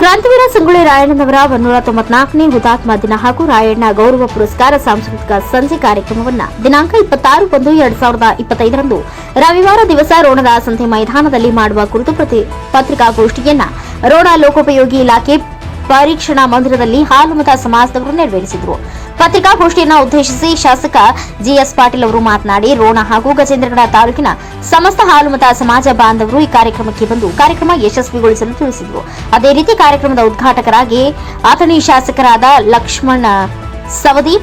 ಕ್ರಾಂತಿವೀರ ಸಂಗೊಳ್ಳಿ ರಾಯಣ್ಣನವರ ಒಂದೂರ ತೊಂಬತ್ನಾಲ್ಕನೇ ಹುತಾತ್ಮ ದಿನ ಹಾಗೂ ರಾಯಣ್ಣ ಗೌರವ ಪುರಸ್ಕಾರ ಸಾಂಸ್ಕೃತಿಕ ಸಂಜೆ ಕಾರ್ಯಕ್ರಮವನ್ನ ದಿನಾಂಕ ಇಪ್ಪತ್ತಾರು ಒಂದು ಎರಡ್ ಸಾವಿರದ ಇಪ್ಪತ್ತೈದರಂದು ರವಿವಾರ ದಿವಸ ರೋಣದ ಸಂತೆ ಮೈದಾನದಲ್ಲಿ ಮಾಡುವ ಕುರಿತು ಪತ್ರಿಕಾಗೋಷ್ಠಿಯನ್ನ ರೋಣ ಲೋಕೋಪಯೋಗಿ ಇಲಾಖೆ ಪರೀಕ್ಷಣಾ ಮಂದಿರದಲ್ಲಿ ಹಾಲುಮತ ಸಮಾಜದವರು ನೆರವೇರಿಸಿದರು. ಪತ್ರಿಕಾಗೋಷ್ಠಿಯನ್ನು ಉದ್ದೇಶಿಸಿ ಶಾಸಕ ಜಿಎಸ್ ಪಾಟೀಲ್ ಅವರು ಮಾತನಾಡಿ, ರೋಣ ಹಾಗೂ ಗಜೇಂದ್ರಗಡ ತಾಲೂಕಿನ ಸಮಸ್ತ ಹಾಲುಮತ ಸಮಾಜ ಬಾಂಧವರು ಈ ಕಾರ್ಯಕ್ರಮಕ್ಕೆ ಬಂದು ಕಾರ್ಯಕ್ರಮ ಯಶಸ್ವಿಗೊಳಿಸಲು ತಿಳಿಸಿದರು. ಅದೇ ರೀತಿ ಕಾರ್ಯಕ್ರಮದ ಉದ್ಘಾಟಕರಾಗಿ ಅಥಣಿ ಶಾಸಕರಾದ ಲಕ್ಷ್ಮಣ ಸವದಿ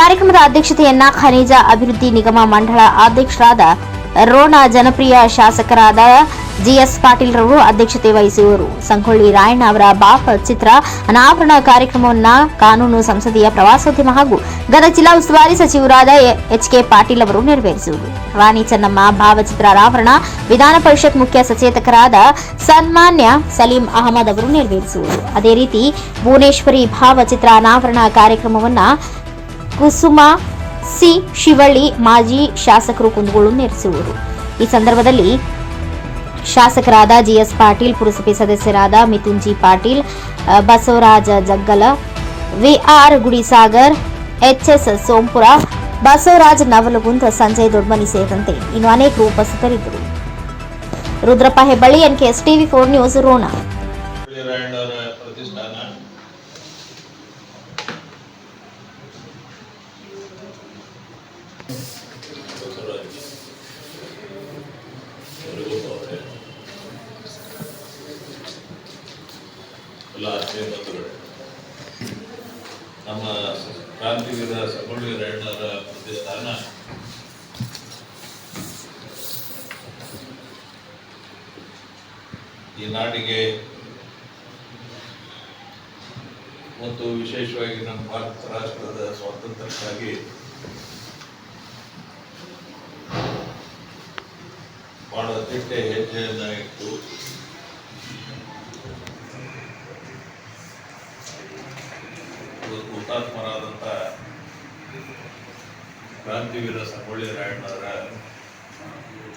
ಕಾರ್ಯಕ್ರಮದ ಅಧ್ಯಕ್ಷತೆಯನ್ನ ಖನಿಜ ಅಭಿವೃದ್ಧಿ ನಿಗಮ ಮಂಡಳ ಅಧ್ಯಕ್ಷರಾದ ರೋಣ ಜನಪ್ರಿಯ ಶಾಸಕರಾದ ಜಿಎಸ್ ಪಾಟೀಲ್ ರವರು ಅಧ್ಯಕ್ಷತೆ ವಹಿಸುವರು. ಸಂಗೊಳ್ಳಿ ರಾಯಣ್ಣ ಅವರ ಭಾವಚಿತ್ರ ಅನಾವರಣ ಕಾರ್ಯಕ್ರಮವನ್ನ ಕಾನೂನು ಸಂಸದೀಯ ಪ್ರವಾಸೋದ್ಯಮ ಹಾಗೂ ಗದಗ ಜಿಲ್ಲಾ ಉಸ್ತುವಾರಿ ಸಚಿವರಾದ ಎಚ್ ಕೆ ಪಾಟೀಲ್ ಅವರು ನೆರವೇರಿಸುವರು. ರಾಣಿ ಚೆನ್ನಮ್ಮ, ಭಾವಚಿತ್ರ ಅನಾವರಣ ವಿಧಾನ ಪರಿಷತ್ ಮುಖ್ಯ ಸಚೇತಕರಾದ ಸನ್ಮಾನ್ಯ ಸಲೀಂ ಅಹಮದ್ ಅವರು ನೆರವೇರಿಸುವರು. ಅದೇ ರೀತಿ ಭುವನೇಶ್ವರಿ ಭಾವಚಿತ್ರ ಅನಾವರಣ ಕಾರ್ಯಕ್ರಮವನ್ನ ಕುಸುಮ ಸಿ. ಶಿವಳ್ಳಿ ಮಾಜಿ ಶಾಸಕರು ಕುಂದಗೋಳು ನೆರೆಸುವರು ಈ ಸಂದರ್ಭದಲ್ಲಿ ಶಾಸಕರಾದ ಜಿಎಸ್ ಪಾಟೀಲ್, ಪುರಸಭೆ ಸದಸ್ಯರಾದ Mithun G Patil Basavaraj Jaggal, V R Gudisagar, H S Sompura, Basavaraj Navalgund, Sanjay Dodmani ಸೇರಿದಂತೆ ಇನ್ನು ಅನೇಕರು ಉಪಸ್ಥಿತರಿದ್ದರು. Rudrappa Hebballi N K S TV four news, Rona ರಾಯಣ್ಣವರ ಪ್ರತಿಷ್ಠಾನ ಬಸವರಾಜ್. ಎಲ್ರಿಗೂ ಅವರೇ. ಎಲ್ಲ ಆತ್ಮೀಯ. ನಮ್ಮ ಕ್ರಾಂತಿವೀರ ಸಂಗೊಳ್ಳಿ ರಾಯಣ್ಣವರ ಪ್ರತಿಷ್ಠಾನ ಈ ನಾಡಿಗೆ ಮತ್ತು ವಿಶೇಷವಾಗಿ ನಮ್ಮ ಭಾರತ ರಾಷ್ಟ್ರದ ಸ್ವಾತಂತ್ರ್ಯಕ್ಕಾಗಿ ಬಹಳ ದಿಟ್ಟ ಹೆಜ್ಜೆಯನ್ನ ಇಟ್ಟು ಹುತಾತ್ಮರಾದಂಥ ಕ್ರಾಂತಿವೀರ ಸಂಗೊಳ್ಳಿ ರಾಯಣ್ಣವರ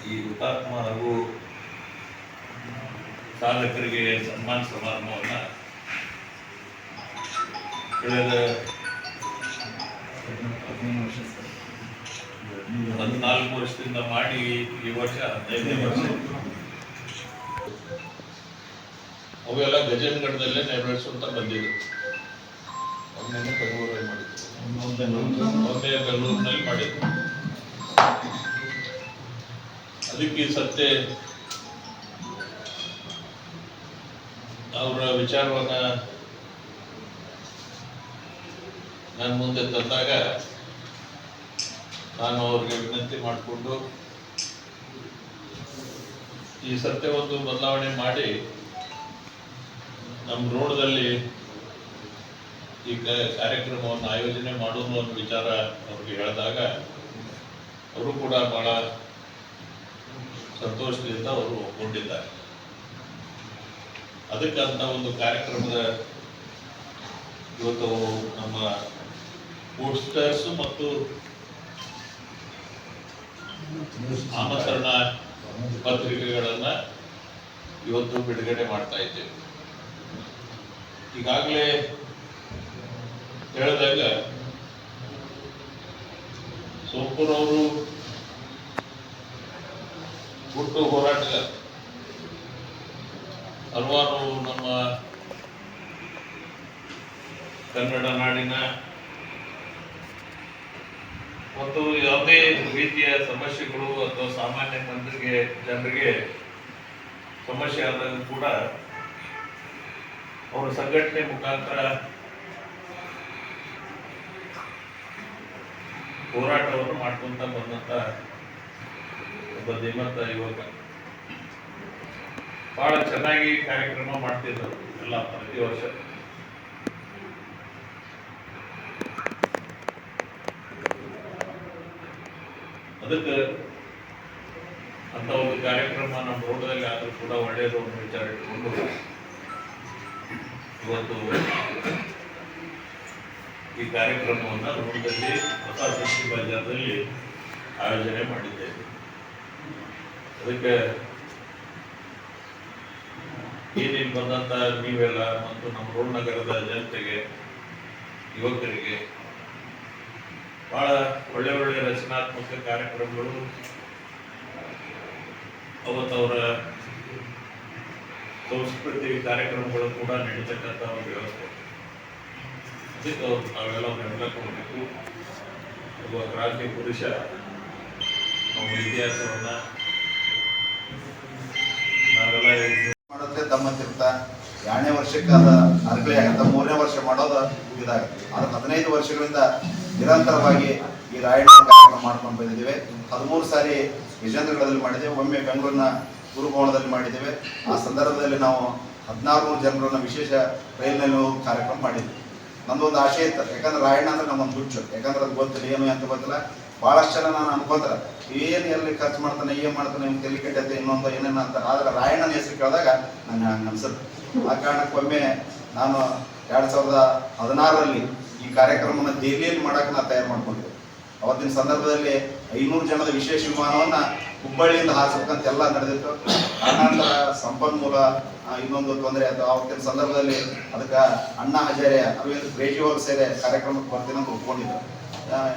ಈ ಹುತಾತ್ಮ ಹಾಗೂ ಸಾಧಕರಿಗೆ ಸನ್ಮಾನ ಸಮಾರಂಭವನ್ನ ಕಳೆದ ಹದಿನಾಲ್ಕು ವರ್ಷದಿಂದ ಮಾಡಿ ಈ ವರ್ಷ ಹದಿನೈದನೇ ವರ್ಷ. ಅವೆಲ್ಲ ಗಜೇಂದ್ರಗಢದಲ್ಲೇ ನೆರವೇರಿಸುವಂತ ಬಂದಿದ್ದು ಒಮ್ಮೆ ಬೆಂಗಳೂರಲ್ಲಿ ಮಾಡಿದ್ದು ಒಮ್ಮೆ ಬೆಂಗಳೂರಿನಲ್ಲಿ ಮಾಡಿದ್ದು ಅದಕ್ಕೆ ಈ ಸತ್ಯ ಅವರ ವಿಚಾರವನ್ನ ನನ್ನ ಮುಂದೆ ತಂದಾಗ ನಾನು ಅವ್ರಿಗೆ ವಿನಂತಿ ಮಾಡಿಕೊಂಡು ಈ ಸತ್ಯ ಒಂದು ಬದಲಾವಣೆ ಮಾಡಿ ನಮ್ಮ ರೋಡದಲ್ಲಿ ಈ ಕಾರ್ಯಕ್ರಮವನ್ನು ಆಯೋಜನೆ ಮಾಡೋದು ಒಂದು ವಿಚಾರ ಅವ್ರಿಗೆ ಹೇಳಿದಾಗ ಅವರು ಕೂಡ ಬಹಳ ಸಂತೋಷದಿಂದ ಅವರು ಒಪ್ಕೊಂಡಿದ್ದಾರೆ. ಅದಕ್ಕಂತ ಒಂದು ಕಾರ್ಯಕ್ರಮದ ಇವತ್ತು ನಮ್ಮ ಪೋಸ್ಟರ್ಸ್ ಮತ್ತು ಆಮಂತ್ರಣ ಪತ್ರಿಕೆಗಳನ್ನು ಇವತ್ತು ಬಿಡುಗಡೆ ಮಾಡ್ತಾ ಇದ್ದೇವೆ. ಈಗಾಗಲೇ ಹೇಳಿದಾಗ ಸೋಂಪುರವರು ಹುಟ್ಟು ಹೋರಾಟಗಾರ ಹಲವಾರು ನಮ್ಮ ಕನ್ನಡ ನಾಡಿನ ಮತ್ತು ಯಾವುದೇ ರೀತಿಯ ಸಮಸ್ಯೆಗಳು ಅಥವಾ ಸಾಮಾನ್ಯ ಮಂದಿಗೆ, ಜನರಿಗೆ ಸಮಸ್ಯೆ ಆದಾಗ ಕೂಡ ಅವರ ಸಂಘಟನೆ ಮುಖಾಂತರ ಹೋರಾಟವನ್ನು ಮಾಡ್ಕೊಂತ ಬಂದಂತ ಒಬ್ಬ ಧೀಮಂತ ಯುವಕ. ಬಹಳ ಚೆನ್ನಾಗಿ ಕಾರ್ಯಕ್ರಮ ಮಾಡ್ತಿದ್ರು ಎಲ್ಲ ಪ್ರತಿ ವರ್ಷ. ಅದಕ್ಕೆ ಅಂತ ಒಂದು ಕಾರ್ಯಕ್ರಮ ನಮ್ಮ ರೋಡದಲ್ಲಿ ಆದರೂ ಕೂಡ ಒಳ್ಳೆಯದು ಒಂದು ವಿಚಾರ ಇಟ್ಕೊಂಡು ಇವತ್ತು ಈ ಕಾರ್ಯಕ್ರಮವನ್ನು ರೋಡದಲ್ಲಿ ಹೊಸ ಶಕ್ತಿ ಬಜಾರ್ನಲ್ಲಿ ಆಯೋಜನೆ ಮಾಡಿದ್ದೇವೆ. ಅದಕ್ಕೆ ಏನೇನು ಬಂದಂತ ನೀವೆಲ್ಲ ಮತ್ತು ನಮ್ಮ ರೋಡ್ ನಗರದ ಜನತೆಗೆ, ಯುವಕರಿಗೆ ಬಹಳ ಒಳ್ಳೆ ಒಳ್ಳೆ ರಚನಾತ್ಮಕ ಕಾರ್ಯಕ್ರಮಗಳು ಅವತ್ತವರ ಸಂಸ್ಕೃತಿ ಕಾರ್ಯಕ್ರಮಗಳು ಕೂಡ ನಡೀತಕ್ಕಂಥ ಒಂದು ವ್ಯವಸ್ಥೆ. ಬೆಂಬಲ ಕೊಡಬೇಕು ಒಬ್ಬ ಪುರುಷ ನಮ್ಮ ನಾವೆಲ್ಲ ದಮ್ಮತ್ತಿರ್ತ ಎರಡನೇ ವರ್ಷಕ್ಕೆ ಅದ ಅರ್ಗಲಿ ಆಗುತ್ತೆ, ಮೂರನೇ ವರ್ಷ ಮಾಡೋದು ಇದಾಗುತ್ತೆ. ಆದ್ರೆ ಹದಿನೈದು ವರ್ಷಗಳಿಂದ ನಿರಂತರವಾಗಿ ಈ ರಾಯಣ್ಣ ಕಾರ್ಯಕ್ರಮ ಮಾಡ್ಕೊಂಡು ಬಂದಿದ್ದೇವೆ. ಹದಿಮೂರು ಸಾರಿ ವಿಜೇಂದ್ರಗಢದಲ್ಲಿ ಮಾಡಿದ್ದೇವೆ, ಒಮ್ಮೆ ಬೆಂಗಳೂರಿನ ಗುರುಭವನದಲ್ಲಿ ಮಾಡಿದ್ದೇವೆ. ಆ ಸಂದರ್ಭದಲ್ಲಿ ನಾವು ಹದಿನಾರು ನೂರು ಜನರನ್ನ ವಿಶೇಷ ರೈಲಿನಲ್ಲಿ ಕಾರ್ಯಕ್ರಮ ಮಾಡಿದ್ವಿ. ನಂದೊಂದು ಆಶೆ ಇತ್ತು. ಯಾಕಂದ್ರೆ ರಾಯಣ್ಣ ಅಂದ್ರೆ ನಮ್ಮೊಂದು ಹುಚ್ಚು ಯಾಕಂದ್ರೆ ಅದು ಗೊತ್ತಿಲ್ಲ ಏನು ಅಂತ ಗೊತ್ತಿಲ್ಲ. ಭಾಳಷ್ಟು ಜನ ನಾನು ಅನ್ಕೋತಾರೆ ಏನು ಎಲ್ಲಿ ಖರ್ಚು ಮಾಡ್ತಾನೆ ಏನು ಮಾಡ್ತಾನೆ ನಿಮ್ಗೆ ತಲೆ ಕೆಟ್ಟೈತೆ ಇನ್ನೊಂದು ಏನೇನು ಅಂತಾರೆ ಆದ್ರೆ ರಾಯಣ್ಣನ ಹೆಸರು ಕೇಳಿದಾಗ ನನಗೆ ಹಂಗೆ ಅನ್ಸುತ್ತೆ. ಆ ಕಾರಣಕ್ಕೊಮ್ಮೆ ನಾನು ಎರಡು ಸಾವಿರದ ಹದಿನಾರರಲ್ಲಿ ಈ ಕಾರ್ಯಕ್ರಮವನ್ನು ದೆಹಲಿಯಲ್ಲಿ ಮಾಡೋಕೆ ನಾನು ತಯಾರು ಮಾಡ್ಕೊಂಡೆ. ಅವತ್ತಿನ ಸಂದರ್ಭದಲ್ಲಿ ಐನೂರು ಜನದ ವಿಶೇಷ ವಿಮಾನವನ್ನ ಹುಬ್ಬಳ್ಳಿಯಿಂದ ಹಾರಿಸ್ಬೇಕಂತೆಲ್ಲ ನಡೆದಿತ್ತು. ನಂತರ ಸಂಪನ್ಮೂಲ ಆ, ಇನ್ನೊಂದು ತೊಂದರೆ ಅಥವಾ ಅವತ್ತಿನ ಸಂದರ್ಭದಲ್ಲಿ ಅದಕ್ಕೆ ಅಣ್ಣ ಹಜಾರೆ ಅರವಿಂದ್ ಕೇಜ್ರಿವಾಲ್ ಸೇರಿ ಕಾರ್ಯಕ್ರಮಕ್ಕೆ ಬರ್ತೀನಿ ಅಂತ ಒಪ್ಕೊಂಡಿದ್ರು.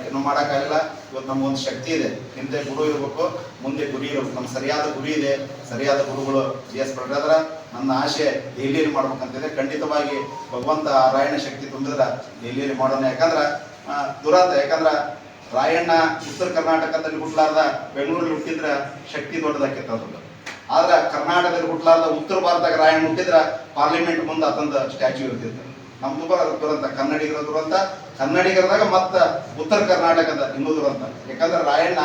ಏನು ಮಾಡೋಕ್ಕಾಗಲ್ಲ. ಇವತ್ತು ನಮಗೊಂದು ಶಕ್ತಿ ಇದೆ. ಹಿಂದೆ ಗುರು ಇರಬೇಕು. ಮುಂದೆ ಗುರಿ ಇರಬೇಕು. ನಮ್ಮ ಸರಿಯಾದ ಗುರಿ ಇದೆ. ಸರಿಯಾದ ಗುರುಗಳು ಜಿ ಎಸ್ ಪ್ರಗದ್ರ ನನ್ನ ಆಶೆ ದೆಹಲಿಯಲ್ಲಿ ಮಾಡ್ಬೇಕಂತಿದೆ ಖಂಡಿತವಾಗಿ ಭಗವಂತ ರಾಯಣ್ಣ ಶಕ್ತಿ ತುಂಬಿದ್ರೆ ದೆಹಲಿಯಲ್ಲಿ ಮಾಡೋಣ. ಯಾಕಂದ್ರೆ ದುರಾಂತ. ಯಾಕಂದ್ರೆ, ರಾಯಣ್ಣ ಉತ್ತರ ಕರ್ನಾಟಕದಲ್ಲಿ ಹುಟ್ಟಲಾರ್ದ ಬೆಂಗಳೂರಲ್ಲಿ ಹುಟ್ಟಿದ್ರೆ ಶಕ್ತಿ ದೊಡ್ಡದಾಗಿತ್ತು ಆದ್ರೆ ಕರ್ನಾಟಕದಲ್ಲಿ ಹುಟ್ಟಲಾರ್ದ ಉತ್ತರ ಭಾರತದಾಗ ರಾಯಣ್ಣ ಹುಟ್ಟಿದ್ರೆ ಪಾರ್ಲಿಮೆಂಟ್ ಮುಂದೆ ಆತಂದ ಸ್ಟ್ಯಾಚ್ಯೂ ಇರ್ತಿತ್ತು. ನಮ್ದು ಬರ ದುರಂತ. ಕನ್ನಡಿಗರ ದುರಂತ. ಕನ್ನಡಿಗರದಾಗ ಮತ್ತ ಉತ್ತರ ಕರ್ನಾಟಕದ ಇನ್ನೂ ದುರಂತ. ಯಾಕಂದ್ರೆ ರಾಯಣ್ಣ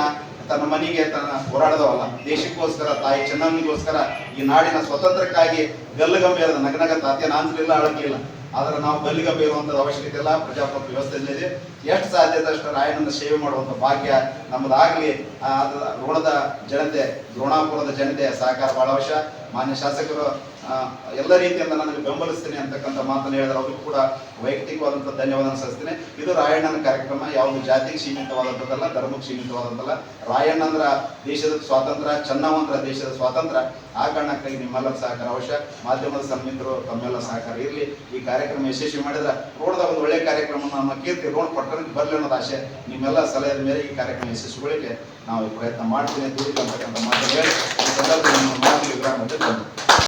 ತನ್ನ ಮನೆಗೆ ತನ್ನ ಹೋರಾಡದವಲ್ಲ. ದೇಶಕ್ಕೋಸ್ಕರ, ತಾಯಿ ಚೆನ್ನಮ್ಮನಿಗೋಸ್ಕರ ಈ ನಾಡಿನ ಸ್ವತಂತ್ರಕ್ಕಾಗಿ ಗಲ್ಲುಗಂಬೆ ಇರೋದು ನಗನಗ ತಾತ್ಯನ ನಾನ್ಸಲಿಲ್ಲ ಅಳಕಲಿಲ್ಲ ಆದ್ರೆ ನಾವು ಗಲ್ಲಿಗಂಬೆ ಇರುವಂಥದ್ದು ಅವಶ್ಯಕತೆ ಇಲ್ಲ, ಪ್ರಜಾಪ್ರಭುತ್ವ ವ್ಯವಸ್ಥೆಯಲ್ಲಿದೆ ಎಷ್ಟು ಸಾಧ್ಯ ಅಷ್ಟು ರಾಯಣ್ಣನ ಸೇವೆ ಮಾಡುವಂಥ ಭಾಗ್ಯ ನಮ್ಮದಾಗಲಿ. ಅದ್ರ ಋಣದ ಜನತೆ, ದ್ರೋಣಾಪುರದ ಜನತೆ ಸಹಕಾರ ಬಹಳ ಅವಶ್ಯ. ಮಾನ್ಯ ಶಾಸಕರು ಎಲ್ಲ ರೀತಿಯಿಂದ ನನಗೆ ಬೆಂಬಲಿಸ್ತೀನಿ ಅಂತಕ್ಕಂಥ ಮಾತನ್ನು ಹೇಳಿದ್ರೆ ಅವ್ರಿಗೂ ಕೂಡ ವೈಯಕ್ತಿಕವಾದಂಥ ಧನ್ಯವಾದ ಸಲ್ಲಿಸ್ತೀನಿ. ಇದು ರಾಯಣ್ಣನ ಕಾರ್ಯಕ್ರಮ ಯಾವುದು ಜಾತಿಗೆ ಸೀಮಿತವಾದಂಥದ್ದಲ್ಲ, ಧರ್ಮಕ್ಕೆ ಸೀಮಿತವಾದಂಥಲ್ಲ ರಾಯಣ್ಣ ಅಂದ್ರ ದೇಶದ ಸ್ವಾತಂತ್ರ್ಯ ಚೆನ್ನವಂತರ ದೇಶದ ಸ್ವಾತಂತ್ರ್ಯ ಆ ಕಾರಣಕ್ಕಾಗಿ ನಿಮ್ಮೆಲ್ಲರ ಸಹಕಾರ ಅವಶ್ಯ. ಮಾಧ್ಯಮದ ಸಂಬಂಧರು ತಮ್ಮೆಲ್ಲ ಸಹಕಾರ ಇರಲಿ. ಈ ಕಾರ್ಯಕ್ರಮ ಯಶಸ್ವಿ ಮಾಡಿದ್ರೆ ರೋಡ್ದ ಒಂದು ಒಳ್ಳೆ ಕಾರ್ಯಕ್ರಮ ನಮ್ಮ ಕೀರ್ತಿ ರೋಡ್ ಪಟ್ಟಣಕ್ಕೆ ಬರಲಿ ಅನ್ನೋದು ಆಶೆ ನಿಮ್ಮೆಲ್ಲ ಸಲಹೆ ಮೇಲೆ ಈ ಕಾರ್ಯಕ್ರಮ ಯಶಸ್ವಿಗಳಿಗೆ ನಾವು ಪ್ರಯತ್ನ ಮಾಡ್ತೀನಿ ಅಂತಕ್ಕಂಥ ಮಾತನ್ನು ಹೇಳಿ ಸಂದರ್ಭದಲ್ಲಿ